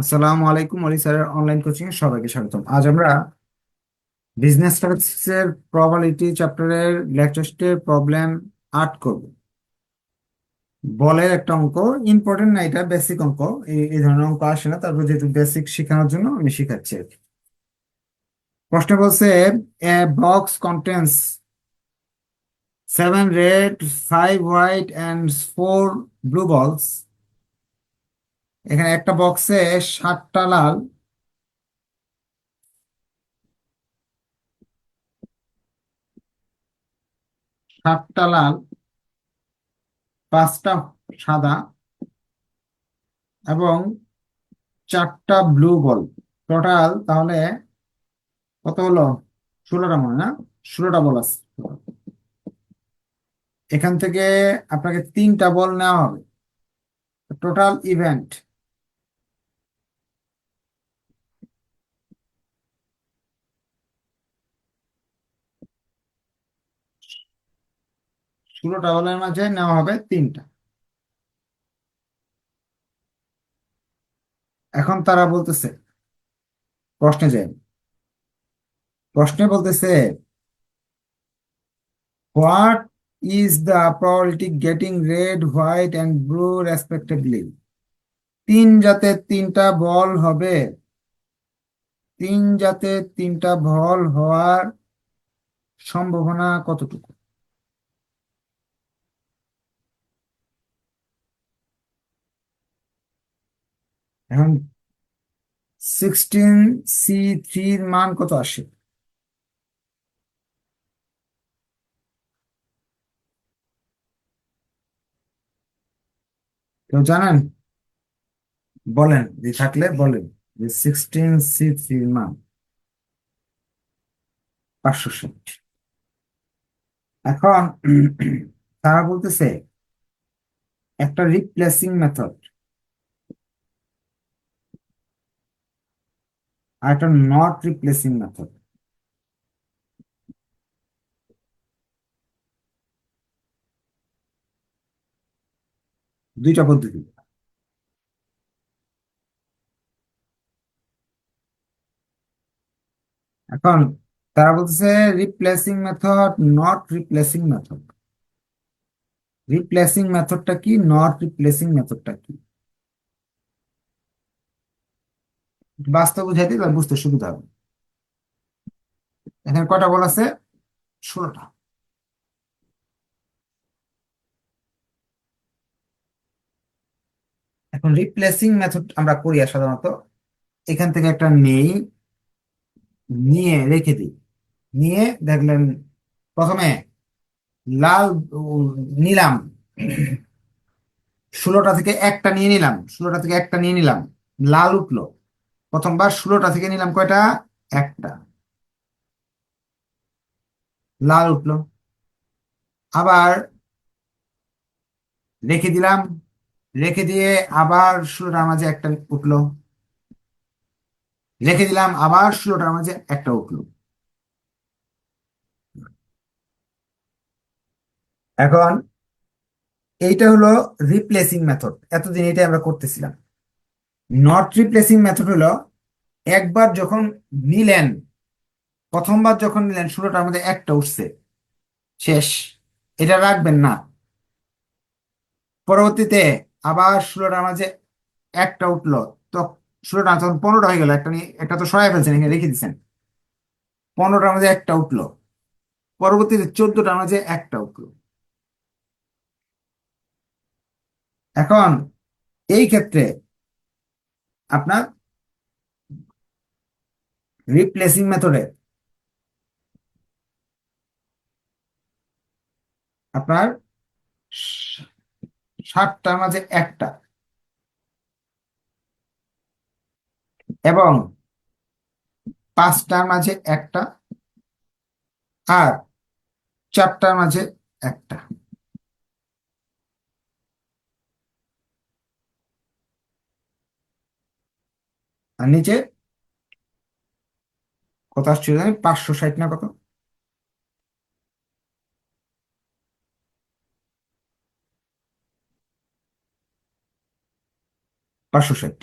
আসসালামু আলাইকুম অলি স্যারের অনলাইন কোচিং এ সবাইকে স্বাগতম। আজ আমরা বিজনেস স্ট্যাটিস্টিক্সের প্রবাবিলিটি চ্যাপ্টারের লেকচারের প্রবলেম আট করব। বলের একটা অঙ্ক ইম্পর্টেন্ট না এটা বেসিক অঙ্ক। এই ধরনের অঙ্ক আসে না, তারপর যেহেতু বেসিক শেখানোর জন্য আমি শেখাচ্ছি প্রশ্ন বলছে a box contains seven red five white and four blue balls এখানে একটা বক্সে সাতটা লাল। সাতটা লাল, পাঁচটা সাদা এবং চারটা ব্লু বল টোটাল তাহলে কত হলো? ষোলোটা মনে না? ষোলোটা বল আছে। এখান থেকে আপনাকে তিনটা বল নেওয়া হবে। টোটাল ইভেন্ট ষোলোটা বলের মাঝে নেওয়া হবে তিনটা। এখন তারা বলতেছে, প্রশ্নে যায় প্রশ্নে বলতেছে what is the probability getting red white and blue respectively তিন যাতে তিনটা বল হবে। তিন যাতে তিনটা বল হওয়ার সম্ভাবনা কতটুকু? এখন সিক্সটিন সি থ্রির মান কত আসে? কেউ জানেন? বলেন যে থাকলে বলেন যে সিক্সটিন সি থ্রির মান পাঁচশো ষাট। এখন তারা বলতেছে একটা রিপ্লেসিং মেথড আর একটা নট রিপ্লেসিং মেথড দুইটা পদ্ধতি। এখন তারা বলতেছে replacing method not replacing method replacing মেথডটা কি নট রিপ্লেসিং মেথডটা কি? বাস্তব বুঝাইতে বা বুঝতে সুবিধা হবে। এখানে কয়টা বল আছে? ষোলোটা। এখন রিপ্লেসিং মেথড আমরা করি সাধারণত এখান থেকে একটা নেই, নিয়ে রেখে দিই। নিয়ে দেখলেন প্রথমে লাল নিলাম। ষোলোটা থেকে একটা নিয়ে নিলাম, ষোলোটা থেকে একটা নিয়ে নিলাম, লাল উঠল। প্রথমবার ষোলোটা থেকে নিলাম কয়টা? একটা। লাল উঠল। আবার রেখে দিলাম। রেখে দিয়ে আবার ষোলোটার মাঝে একটা উঠল। রেখে দিলাম, আবার ষোলোটার মাঝে একটা উঠল। এখন এইটা হলো রিপ্লেসিং মেথড এতদিন এটা আমরা করতেছিলাম। নট রিপ্লেসিং মেথড হলো একবার যখন নিলেন, প্রথমবার যখন নিলেন ষোলোটার মধ্যে একটা উঠছে। শেষ। এটা রাখবেন না। পরবর্তীতে আবার ষোলোটার মাঝে একটা উঠল, তো ষোলোটা তখন পনেরোটা হয়ে গেল, একটা নিয়ে একটা তো সরাই ফেলছেন, এখানে রেখে দিচ্ছেন পনেরোটার মাঝে একটা উঠল, পরবর্তীতে চোদ্দটার মাঝে একটা উঠল। এখন এই ক্ষেত্রে আপনার রিপ্লেসিং মেথডে আপনার সাতটার মাঝে একটা। এবং পাঁচটার মাঝে একটা আর চারটার মাঝে একটা। আর নিচে কত আসছিল জানি? পাঁচশো ষাট না কত? পাঁচশো ষাট।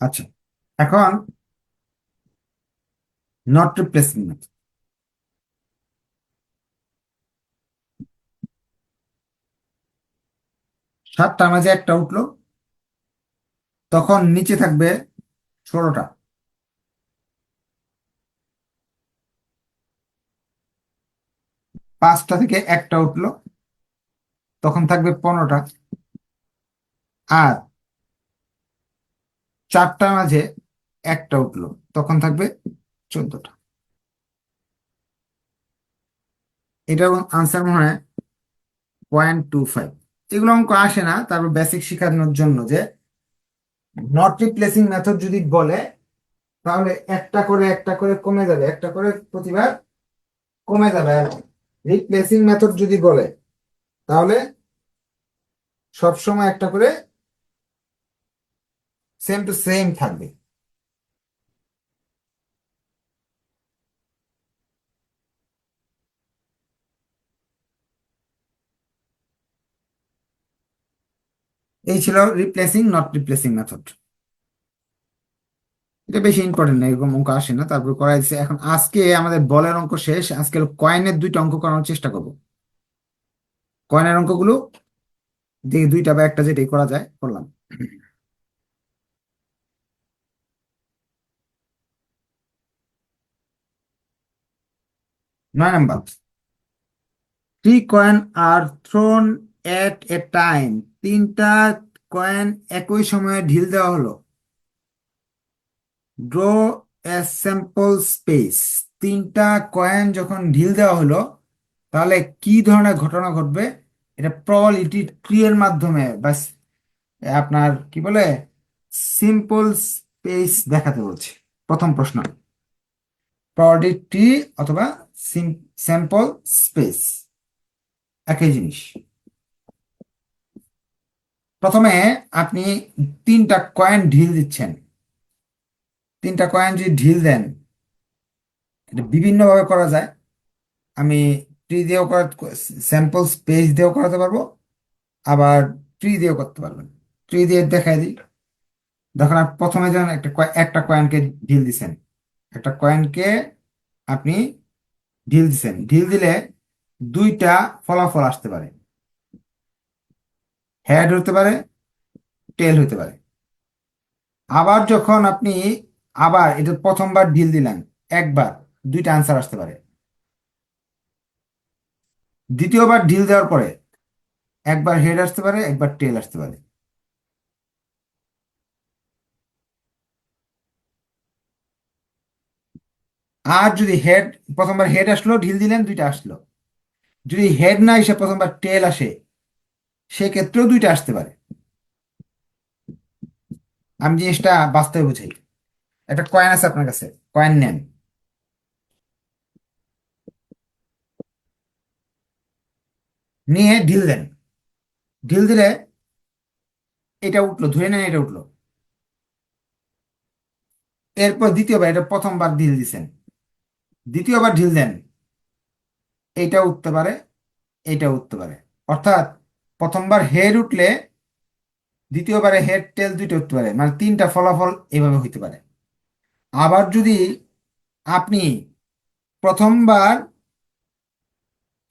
আচ্ছা এখন রিপ্লেসিং মেথড সাতটার মাঝে একটা উঠল, তখন নিচে থাকবে ষোলোটা। পাঁচটা থেকে একটা উঠল, তখন থাকবে পনেরোটা। আর চারটার মাঝে একটা উঠল, তখন থাকবে চোদ্দটা। এটার আনসার মনে হয় পয়েন্ট টু ফাইভ এগুলো অঙ্ক আসে না, তারপর বেসিক শেখানোর জন্য যে নট রিপ্লেসিং মেথড যদি বলে, তাহলে একটা করে একটা করে কমে যাবে, একটা করে প্রতিবার কমে যাবে। আর রিপ্লেসিং মেথড যদি বলে, তাহলে সব সময় একটা করে সেম টু সেম থাকবে। এই ছিল রিপ্লেসিং নট রিপ্লেসিং মেথড এটা বেশি ইম্পর্টেন্ট না, এরকম অঙ্ক আসে না, তারপর করা যাচ্ছে এখন আজকে আমাদের বলের অঙ্ক শেষ আজকে কয়েনের দুইটা অঙ্ক করানোর চেষ্টা করব। কয়েনের অঙ্কগুলো দেখি দুইটা বা একটা যেটাই করা যায়, করলাম। নয় number. Three coin are thrown at a time তিনটা কয়েন একই সময়ে ঢিল দেওয়া হলো। ড্র এ স্যাম্পল স্পেস তিনটা কয়েন যখন ঢিল দেওয়া হলো, তাহলে কি ধরনের ঘটনা ঘটবে? এটা প্রবাবিলিটি ট্রি এর মাধ্যমে বা আপনার কি বলে সিম্পল স্পেস দেখাতে বলছে। প্রথম প্রশ্ন। প্রবাবিলিটি ট্রি অথবা স্যাম্পল স্পেস একই জিনিস। প্রথমে আপনি তিনটা কয়েন ঢিল দিচ্ছেন। তিনটা কয়েন যদি ঢিল দেন, এটা বিভিন্নভাবে করা যায়। আমি ট্রি দিয়েও করা স্যাম্পল স্পেস দিয়েও করাতে পারব, আবার ট্রি দিয়েও করতে পারবেন। ট্রি দিয়ে দেখাই দিই। দেখুন, আপনি প্রথমে যখন একটা একটা কয়েনকে ঢিল দিছেন। একটা কয়েনকে আপনি ঢিল দিছেন। ঢিল দিলে দুইটা ফলাফল আসতে পারে। হেড হতে পারে টেল হতে পারে। আবার যখন আপনি আবার এটা প্রথমবার ঢিল দিলেন, একবার, দুইটা আনসার আসতে পারে। দ্বিতীয়বার ঢিল দেওয়ার পরে একবার হেড আসতে পারে, একবার টেল আসতে পারে। আর যদি হেড প্রথমবার হেড আসলো ঢিল দিলেন, দুইটা আসলো। যদি হেড না এসে প্রথমবার টেল আসে সেক্ষেত্রেও দুইটা আসতে পারে। আমি জিনিসটা বাস্তবে বুঝাই। একটা কয়েন আছে আপনার কাছে কয়েন নেন নিয়ে ঢিল দেন। ঢিল দিলে এটা উঠল, ধরে নেন এটা উঠল। এরপর দ্বিতীয়বার, এটা প্রথমবার ঢিল দিছেন। দ্বিতীয়বার ঢিল দেন। এইটা উঠতে পারে এইটা উঠতে পারে। অর্থাৎ প্রথমবার হেড উঠলে দ্বিতীয়বারে হেড টেল দুইটা উঠতে পারে মানে তিনটা ফলাফল এভাবে হইতে পারে। আবার যদি আপনি প্রথমবার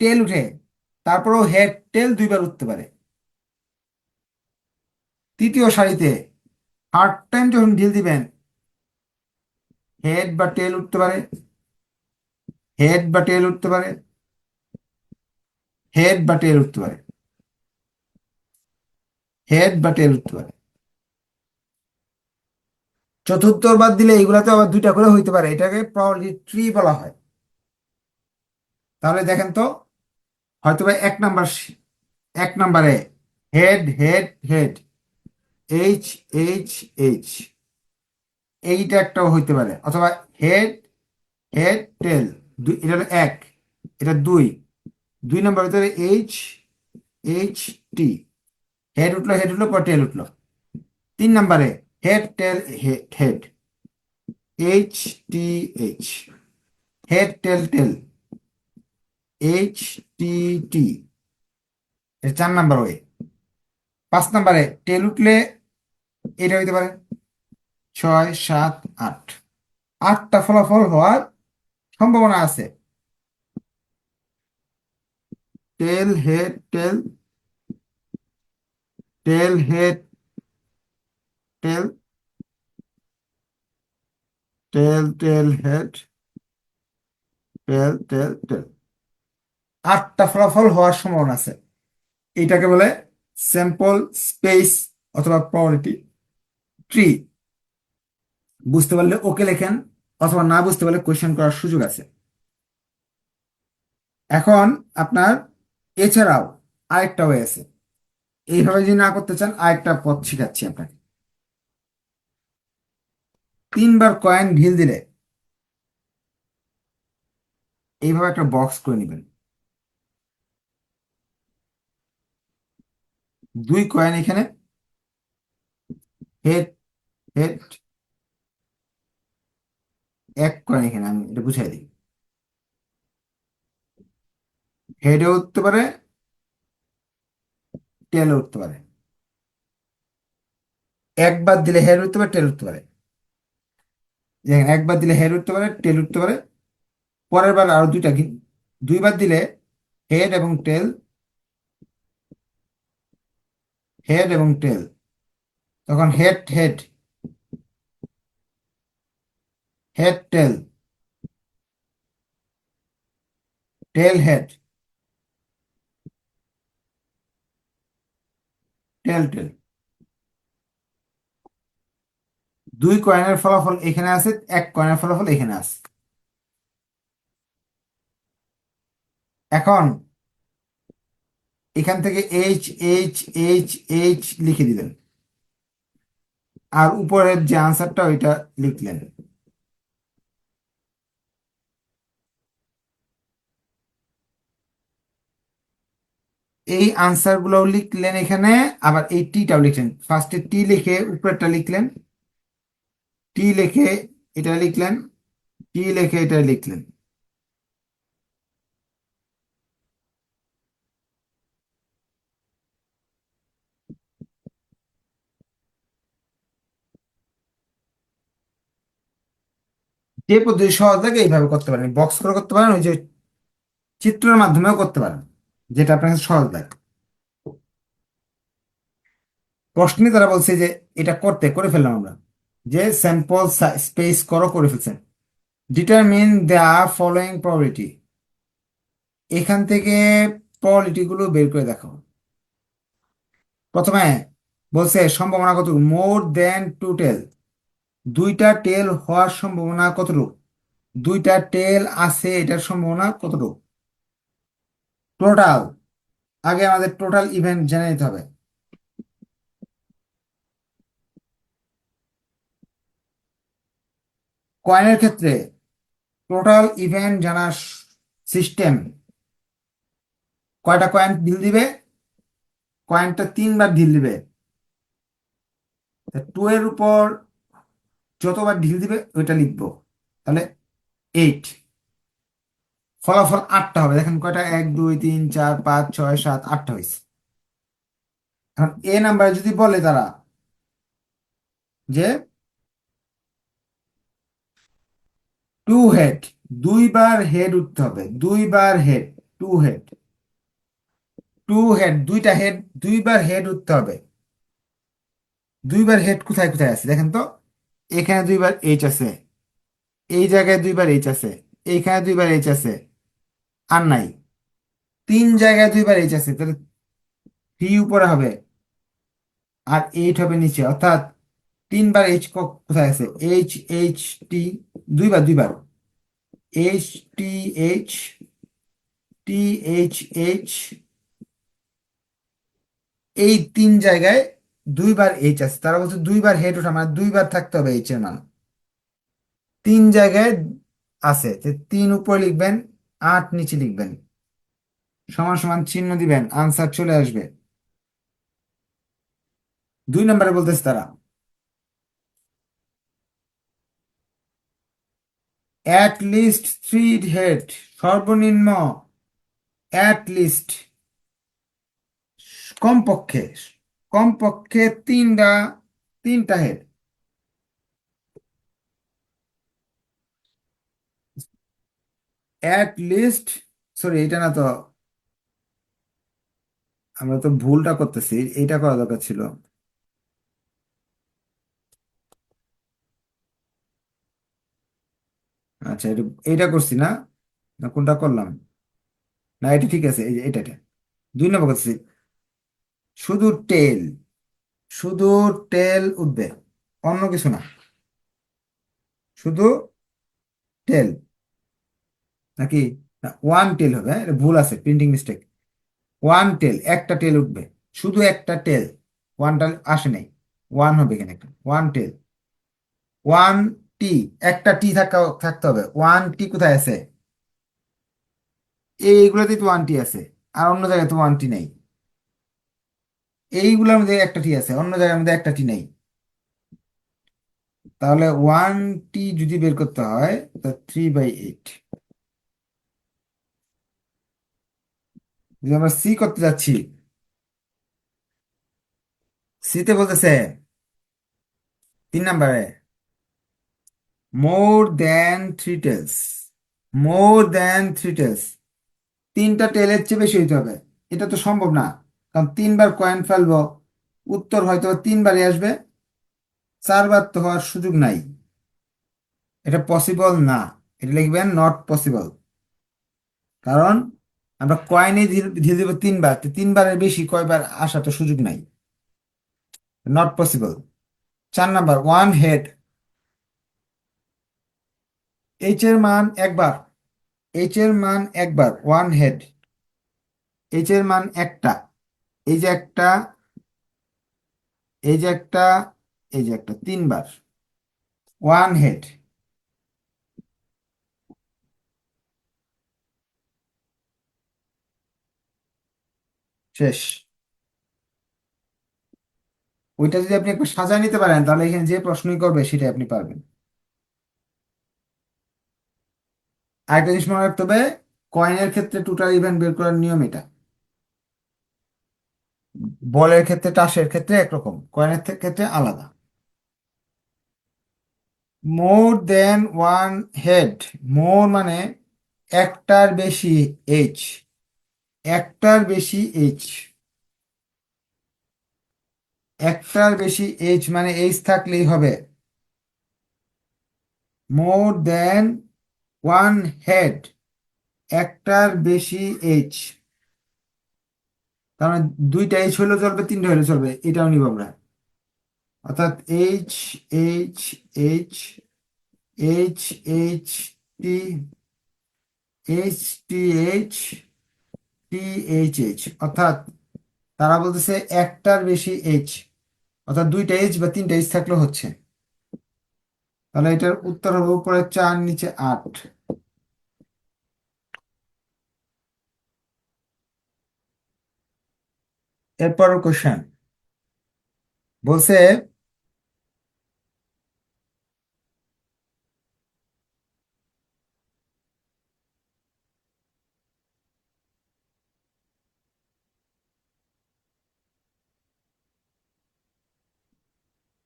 টেল উঠে, তারপরেও হেড টেল দুইবার উঠতে পারে। তৃতীয় সারিতে থার্ড টাইম যখন ঢিল দিবেন, হেড বা টেল উঠতে পারে, হেড বা টেল উঠতে পারে, হেড বা টেল উঠতে পারে। হেড বা টেল উঠতে পারে। চতুর্থ বাদ দিলে এইগুলাতে আবার দুইটা করে হইতে পারে। এটাকে প্রবাবিলিটি ট্রি বলা হয়। তাহলে দেখেন তো হয়তো বা এক নাম্বার এক নাম্বারে head head head H H H এইটা একটাও হইতে পারে। অথবা হেড হেড টেল এটা এক, এটা দুই। দুই নম্বর ভিতরে এইচ এইচ টি হেড উঠল হেড উঠল, পর টেল উঠল। তিন নম্বরে head tail head head H T H head tail tail H T T চার নাম্বার ওয়ে পাঁচ নাম্বারে টেল উঠলে এটা হইতে পারে ছয়, সাত, আট। আটটা ফলাফল হওয়ার সম্ভাবনা আছে। Tail head tail tail head tail tail tail head tail tail tail আটটা ফলাফল হওয়ার সম্ভাবনা আছে। এটাকে বলে স্যাম্পল স্পেস অথবা প্রবাবিলিটি ট্রি বুঝতে পারলে ওকে লেখেন, অথবা না বুঝতে পারলে কোয়েশ্চেন করার সুযোগ আছে। এখন আপনার এছাড়াও আরেকটা ওয়ে আছে এইভাবে যদি না করতে চান, আরেকটা পথ শিখাচ্ছি আপনাকে। তিনবার কয়েন ঢিল দিলে এইভাবে একটা বক্স করে নেবেন। দুই কয়েন এখানে। হেড হেড এক কয়েন এখানে, আমি এটা বুঝাই দিই। হেডে উঠতে পারে টেলে উঠতে পারে। একবার দিলে হেড উঠতে পারে টেল উঠতে পারে। দেখেন একবার দিলে হেড উঠতে পারে টেল উঠতে পারে। পরের বার আরও দুইটা দুইবার দিলে হেড এবং টেল হেড এবং টেল তখন head head head tail tail head tail tail দুই কয়েনের ফলাফল এখানে আছে, এক কয়েনের ফলাফল এখানে আছে। এখন এখান থেকে এইচ এইচ এইচ এইচ লিখে দিলেন। আর উপরের যে আনসারটা ওইটা লিখলেন। এই আনসারগুলো লিখলেন এখানে, আবার এই টিটাও লিখলেন। ফার্স্টে টি লিখে উপরেরটা লিখলেন। টি লিখে এটা লিখলেন। টি লিখে এটা লিখলেন। যে পদ্ধতি সহজ লাগে এইভাবে করতে পারেন বক্স করে করতে পারেন, ওই যে চিত্রের মাধ্যমেও করতে পারেন। যেটা আপনার কাছে সহজ লাগে। প্রশ্নে তারা বলছে যে, এটা করতে, করে ফেললাম আমরা। যে স্যাম্পল স্পেস করো, করে ফেলছেন। ডিটারমিন দ্য ফলোয়িং প্রবাবিলিটি এখান থেকে প্রবাবিলিটি গুলো বের করে দেখো। প্রথমে বলছে, সম্ভাবনা কতটুকু মোর দেন টু টেল দুইটা টেল হওয়ার সম্ভাবনা কতটুকু? দুইটা টেল আছে, এটার সম্ভাবনা কতটুকু? টোটাল আগে আমাদের টোটাল ইভেন্ট জেনে নিতে হবে। কয়েনের ক্ষেত্রে টোটাল ইভেন্ট জানার সিস্টেম কয়টা কয়েন ঢিল দিবে? কয়েনটা তিনবার ঢিল দিবে। টু এর উপর যতবার ঢিল দিবে, ওইটা লিখব। তাহলে এইট ফলাফল আটটা হবে। দেখেন কয়টা? এক, দুই, তিন, চার, পাঁচ, ছয়, সাত, আটটা হয়েছে। এখন এ নাম্বারে যদি বলে তারা যে টু হেড, দুইবার হেড উঠতে হবে। দুইবার head, two head. Two head, দুইটা হেড, দুইবার হেড উঠতে হবে। দুইবার হেড কোথায় কোথায় আছে? দেখেন তো, এখানে দুইবার এইচ আছে, এই জায়গায় দুইবার এইচ আছে, এইখানে দুইবার এইচ আছে আর নাই। তিন জায়গায় দুইবার এইচ আছে, তাহলে থ্রি উপরে হবে আর এইট হবে নিচে। অর্থাৎ তিনবার এইচ কোথায় আছে? এইচ এইচ টি দুইবার দুইবার H T H T H H এই তিন জায়গায় দুইবার এইচ আছে, তারা বলছে দুইবার হেড ওঠা মানে দুইবার থাকতে হবে এইচ এর মান। তিন জায়গায় আছে তিন উপরে লিখবেন আট নিচে লিখবেন। সমান সমান চিহ্ন দিবেন আনসার চলে আসবে। দুই নম্বরে বলতেছে তারা অ্যাট লিস্ট থ্রি হেড সর্বনিম্ন অ্যাট লিস্ট কমপক্ষে কমপক্ষে তিনটা তিনটা হেড অ্যাট লিস্ট সরি এটা না তো, আমরা তো ভুলটা করতেছি এটা করা দরকার ছিল। আচ্ছা এটা এটা করছি না না কোনটা করলাম? না, এটা ঠিক আছে, এই যে এটা এটা। দুই নম্বর করতেছি, শুধু টেল শুধু টেল উঠবে, অন্য কিছু না। শুধু টেল নাকি? ওয়ান টেল হবে হ্যাঁ? ভুল আছে প্রিন্টিং মিস্টেক ওয়ান টেল একটা টেল উঠবে। শুধু একটা টেল ওয়ানটা আসে নাই। ওয়ান হবে এখানে একটা ওয়ান টেল ওয়ান টি একটা টি থাকা, থাকতে হবে। ওয়ান টি কোথায় আছে? এইগুলোতেই তো ওয়ান টি আছে, আর অন্য জায়গায় তো ওয়ান টি নেই। এইগুলোর মধ্যে একটা টি আছে, অন্য জায়গার মধ্যে একটা টি নেই। তাহলে ওয়ান টি যদি বের করতে হয় থ্রি বাই এইট যদি আমরা সি করতে যাচ্ছি। সিতে বলতেছে, তিন নাম্বারে more than three tails more than three tails তিনটা টেলের চেয়ে বেশি হইতে হবে। এটা তো সম্ভব না, কারণ তিনবার কয়েন ফেলব, উত্তর হয়তো তিনবারই আসবে, চারবার তো হওয়ার সুযোগ নাই। এটা পসিবল না, এটা লিখবেন নট পসিবল কারণ আমরা কয়েনে দিয়ে দেবো তিনবার তিনবারের বেশি কয়বার আসা তো সুযোগ নাই। নট পসিবল চার নাম্বার ওয়ান হেড এইচ এর মান একবার এইচ এর মান একবার ওয়ান হেড এইচ এর মান একটা, এই যে একটা, এই যে একটা, এই যে একটা, তিনবার। ওয়ান হেড শেষ। ওইটা যদি আপনি একটু সাজায় নিতে পারেন, তাহলে এখানে যে প্রশ্নই করবে সেটাই আপনি পারবেন। আরেকটা জিনিস মনে রাখতে হবে কয়েনের ক্ষেত্রে টোটাল ইভেন্ট বের করার নিয়ম এটা। বলের ক্ষেত্রে, টাসের ক্ষেত্রে একরকম কয়েনের ক্ষেত্রে আলাদা। মোর দেন ওয়ান হেড মোর মানে একটার বেশি এইচ একটার বেশি এইচ একটার বেশি এইচ মানে এইচ থাকলেই হবে। মোর দেন ওয়ান হেড একটার বেশি এইচ তার মানে দুইটা এইচ হলেও চলবে, তিনটা হলেও চলবে, এটাও নিব আমরা। অর্থাৎ H H H H H T H T H T H অর্থাৎ তারা বলতেছে একটার বেশি এইচ অর্থাৎ দুইটা এইচ বা তিনটা এইচ থাকলেও হচ্ছে। তাহলে এটার উত্তর হবে উপরে চার, নিচে আট। এরপর কোশ্চেন বলছে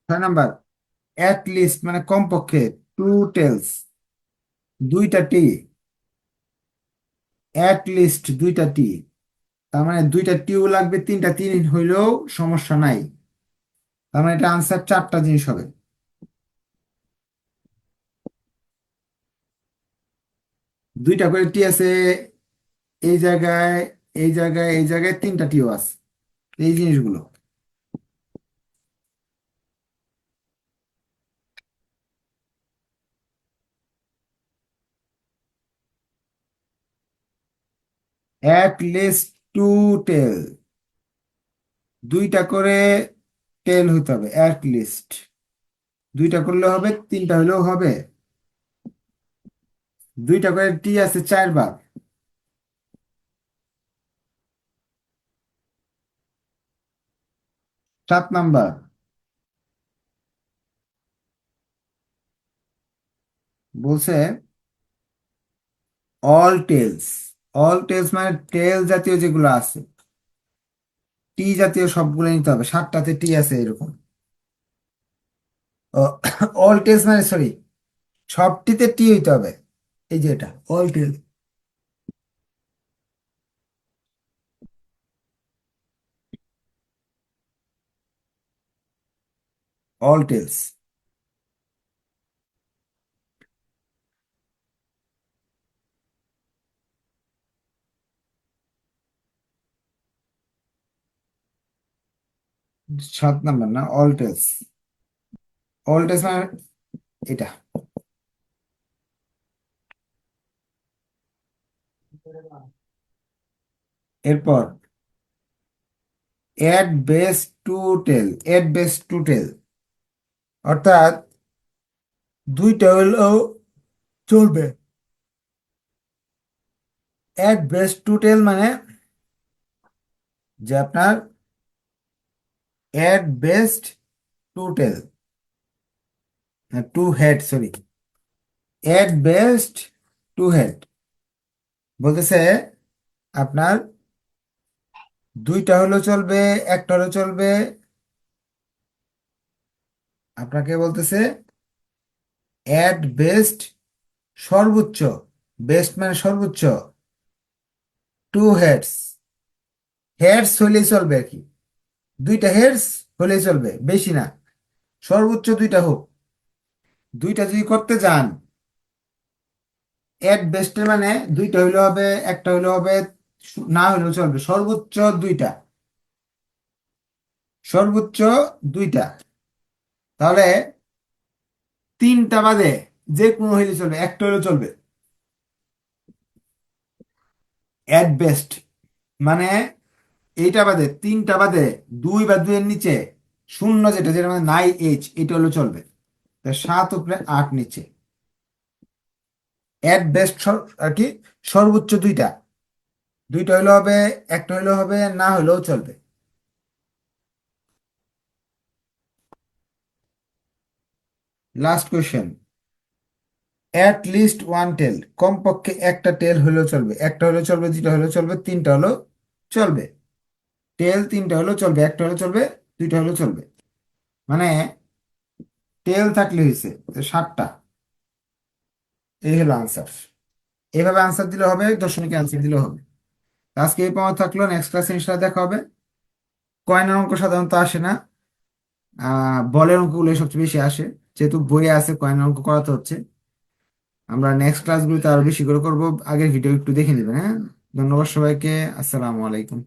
ছয় নাম্বার অ্যাট লিস্ট মানে কমপক্ষে টু টেলস দুইটা টি অ্যাট লিস্ট দুইটা টি তার মানে দুইটা টিও লাগবে, তিনটা তিন হইলেও সমস্যা নাই। তার মানে এটা আনসার চারটা জিনিস হবে। দুইটা করে টি আছে, এই জায়গায় এই জায়গায় এই জায়গায় তিনটা টিও আছে, এই জিনিসগুলো। অ্যাট লিস্ট টু টেল দুইটা করে টেল হইতে হবে অ্যাট লিস্ট দুইটা করলে হবে, তিনটা হলেও হবে। দুইটা করে টি আছে চারবার সাত নাম্বার। বলছে অল টেলস অল টেলস মানে টেল জাতীয় যেগুলো আছে টি জাতীয় সবগুলো নিতে হবে। সাতটাতে টি আছে এরকম। অল টেলস মানে সরি সবটিতে টি হইতে হবে। এই যে এটা অল টেলস অল টেলস সাত নাম্বার না? অল টেলস অল মানে এটা। এরপর at best two tail at best two tail অর্থাৎ, দুইটা হলেও চলবে। অ্যাড বেস টু টেল মানে যে আপনার at best two tail two head sorry at best two head বলতেছে, আপনার দুইটা হলেও চলবে, একটা হলেও চলবে। আপনাকে বলতেছে অ্যাড বেস্ট সর্বোচ্চ বেস্ট মানে সর্বোচ্চ টু হেডস হেডস হলেই চলবে আর কি। দুইটা হেডস হলেই চলবে, বেশি না। সর্বোচ্চ দুইটা হোক। দুইটা যদি করতে যান এট বেস্টের মানে দুইটা হইলে হবে, একটা হইলে হবে, না হইলেও চলবে। সর্বোচ্চ দুইটা। সর্বোচ্চ দুইটা। তাহলে তিনটা বাদে যে কোনো হইলে চলবে, একটা হইলেও চলবে। এট বেস্ট মানে এইটা বাদে, তিনটা বাদে, দুই বা দুইয়ের নিচে শূন্য যেটা যেটা মানে নাই এইচ এটা হলো চলবে। সাত উপরে আট নিচে। এট বেস্ট আর কি, সর্বোচ্চ দুইটা। দুইটা হইলে হবে, একটা হইলে হবে, না হইলেও চলবে। Last question at least one tail কমপক্ষে একটা টেল হলেও চলবে। একটা হলেও চলবে, দুইটা হলেও চলবে, তিনটা হলেও চলবে। টেল তিনটা হলেও চলবে, একটা হলেও চলবে, দুইটা হলেও চলবে। মানে টেল থাকলে হয়েছে সাতটা। এই হলো আনসার এইভাবে আনসার দিলে হবে দশমিকে আনসার দিলে হবে। আজকে এই পাওয়া থাকল নেক্সট ক্লাসে ইনশাল্লাহ দেখা হবে। কয়েনের অঙ্ক সাধারণত আসে না বলের অঙ্কগুলো সবচেয়ে বেশি আসে। যেহেতু বইয়ে আছে, কয়েনের অঙ্ক করাতে হচ্ছে। আমরা নেক্সট ক্লাসগুলোতে আরও বেশি করে করব। আগের ভিডিও একটু দেখে নেবেন হ্যাঁ? ধন্যবাদ সবাইকে, আসসালামু আলাইকুম।